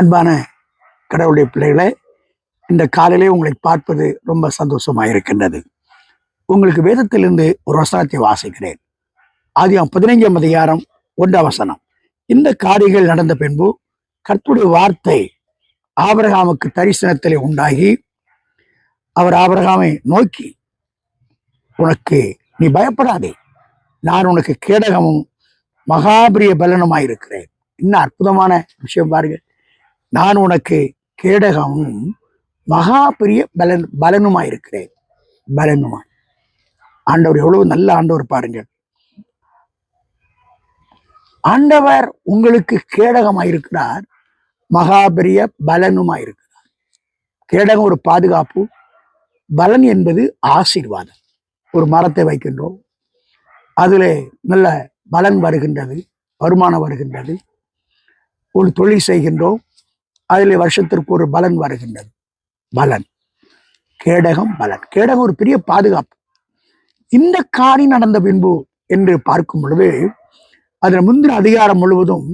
அன்பான கடவுளுடைய பிள்ளைகளை இந்த காலையிலே உங்களை பார்ப்பது ரொம்ப சந்தோஷமாக இருக்கின்றது உங்களுக்கு வேதத்திலிருந்து ஒரு வசனத்தை வாசிக்கிறேன். ஆதியம் பதினைஞ்சாம் அதிகாரம் ஒன்றாம் வசனம். இந்த காரியங்கள் நடந்த பின்பு கர்த்துடைய வார்த்தை ஆபரகாமுக்கு தரிசனத்திலே உண்டாகி அவர் ஆபரகாமை நோக்கி உனக்கு நீ பயப்படாதே. நான் உனக்கு கேடகமும் மகாபிரிய பலனுமாயிருக்கிறேன். இன்னும் அற்புதமான விஷயம் பாருங்கள். நான் உனக்கு கேடகமும் மகா பெரிய பலன் பலனுமா இருக்கிறேன் பலனுமா ஆண்டவர் எவ்வளவு நல்ல ஆண்டவர் பாருங்க ஆண்டவர் உங்களுக்கு கேடகமாயிருக்கிறார் மகா பெரிய பலனுமாயிருக்கிறார். கேடகம் ஒரு பாதுகாப்பு பலன் என்பது ஆசீர்வாதம். ஒரு மரத்தை வைக்கின்றோம் அதில் நல்ல பலன் வருகின்றது வருமானம் வருகின்றது. ஒரு தொழில் செய்கின்றோம் அதில் வருஷத்திற்கு ஒரு பலன் வருகின்றது. பலன். கேடகம் பலன். கேடகம் ஒரு பெரிய பாதுகாப்பு. இந்த காரி நடந்த பின்பு என்று பார்க்கும் பொழுது அதில் முந்தின அதிகாரம் முழுவதும்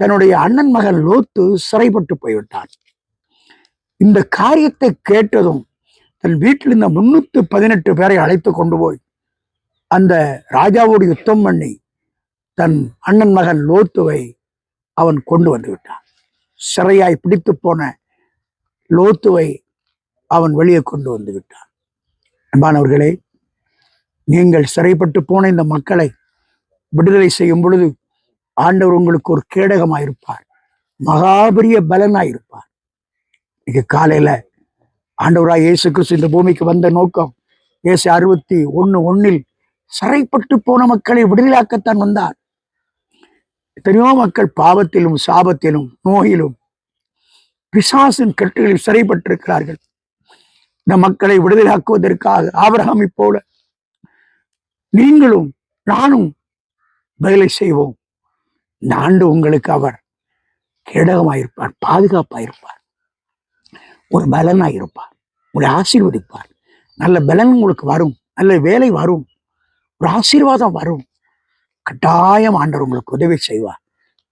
தன்னுடைய அண்ணன் மகன் லோத்து சிறைப்பட்டு போய்விட்டான். இந்த காரியத்தை கேட்டதும் தன் வீட்டில் இருந்த முன்னூத்தி பதினெட்டு பேரை அழைத்து கொண்டு போய் அந்த ராஜாவோடு யுத்தம் பண்ணி தன் அண்ணன் மகன் லோத்துவை அவன் கொண்டு வந்து விட்டான். சிறையாய் பிடித்து போன லோத்துவை அவன் வெளியே கொண்டு வந்து விட்டான். அன்பானவர்களே நீங்கள் சிறைப்பட்டு போன இந்த மக்களை விடுதலை செய்யும் பொழுது ஆண்டவர் உங்களுக்கு ஒரு கேடகமாயிருப்பார் மகாபெரிய பலனாயிருப்பார் இன்னைக்கு காலையில ஆண்டவராய் இயேசு கிறிஸ்து இந்த பூமிக்கு வந்த நோக்கம் இயேசு அறுபத்தி ஒண்ணு ஒன்னில் சிறைப்பட்டு போன மக்களை விடுதலாக்கத்தான் வந்தார். எத்தனையோ மக்கள் பாவத்திலும் சாபத்திலும் நோயிலும் பிசாசின் கட்டுகளில் சிறைப்பட்டிருக்கிறார்கள். இந்த மக்களை விடுதலையாக்குவதற்காக ஆபிரகாமை போல நீங்களும் நானும் வேலை செய்வோம். இந்த ஆண்டு உங்களுக்கு அவர் கேடகமாயிருப்பார் பாதுகாப்பாயிருப்பார். ஒரு பலனாயிருப்பார் உங்களை ஆசீர்வதிப்பார். நல்ல பலன் உங்களுக்கு வரும் நல்ல வேலை வரும் ஒரு ஆசீர்வாதம் வரும். கட்டாயம் ஆண்டவர் உங்களுக்கு உதவி செய்வார்.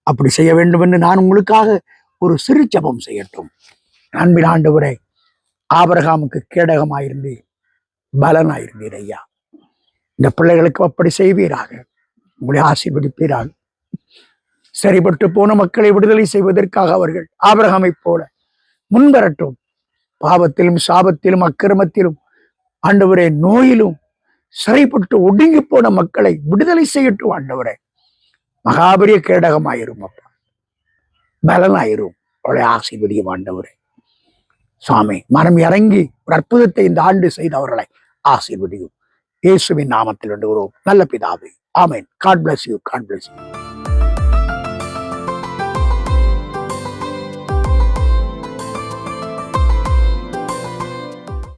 அப்படி செய்ய வேண்டும் என்று நான் உங்களுக்காக ஒரு சிறு ஜபம் செய்யட்டும். அன்பின் ஆண்டவரை ஆபரகாமுக்கு கேடகமாயிருந்து பலனாயிருந்தீர் ஐயா. இந்த பிள்ளைகளுக்கு அப்படி செய்வீராக. உங்களை ஆசீர்வதிப்பீராக. சரிபட்டு போன மக்களை விடுதலை செய்வதற்காக அவர்கள் ஆபரகாமை போல முன்வரட்டும். பாவத்திலும் சாபத்திலும் அக்கிரமத்திலும் ஆண்டவரே நோயிலும் சிறைப்பட்டு ஒடுங்கி போன மக்களை விடுதலை செய்யட்டும் ஆண்டவரே. மகாபரிய கேடகமாயிரும் அப்பா. பலனாயிரும். அவளை ஆசீர்வதியும் ஆண்டவரே. சுவாமி மனம் இறங்கி ஒரு அற்புதத்தை இந்த ஆண்டு செய்தவர்களை ஆசீர்வதியும். இயேசுவின் நாமத்தில் வேண்டுகிறோம். நல்ல பிதாவே. ஆமேன். God bless you God bless you